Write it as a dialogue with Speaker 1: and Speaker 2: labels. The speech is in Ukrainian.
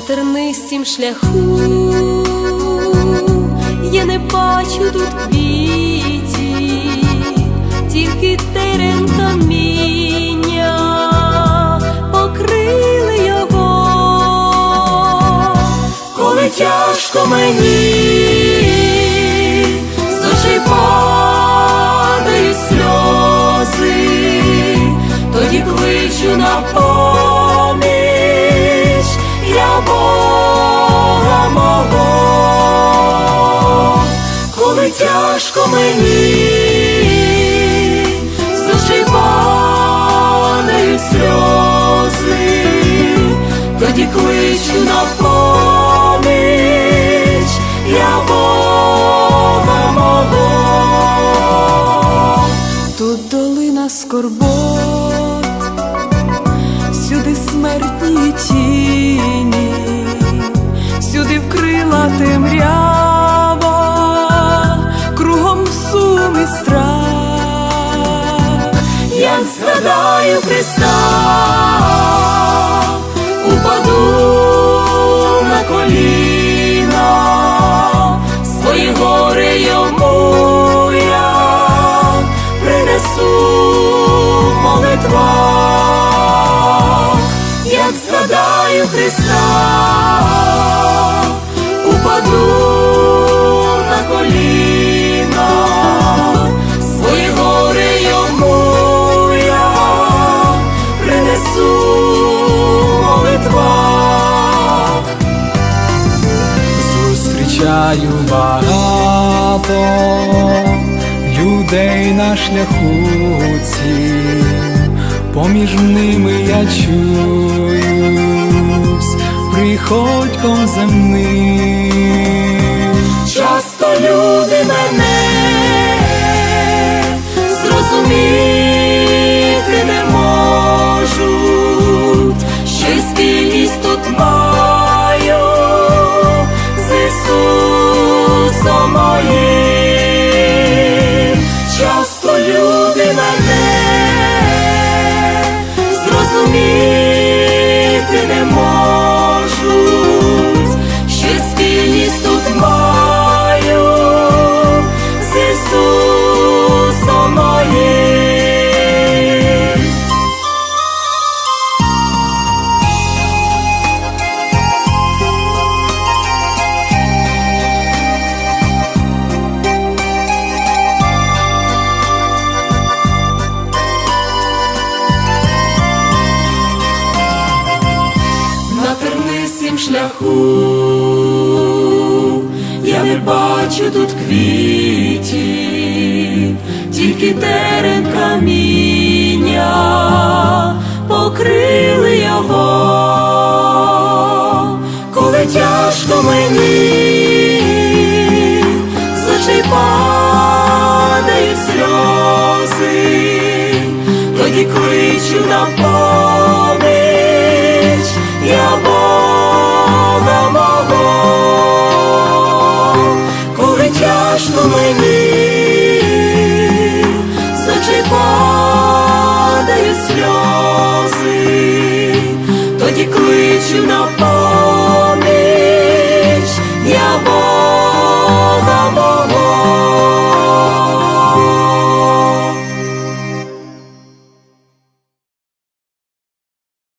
Speaker 1: тернистім шляху. Я не бачу тут квітів, тільки терен каміння покрили його, коли тяжко мені, з падають сльози, тоді кличу на я Бога мого, коли тяжко мені, очей сльози, тоді кличу на поміч. Я Бога мого. Тут долина скорбот, згадаю Христа, упаду на коліна, свої гори йому я принесу в молитвах, як згадаю Христа,
Speaker 2: Зустрічаю багато людей на шляху ці, поміж ними я чуюсь, приходьком земним.
Speaker 1: Часто люди мене и. Тернистім шляху я не бачу тут квітів, тільки терен каміння. Покрили його, коли тяжко мені, з очей падають сльози, тоді кличу на поміч тоді кличу на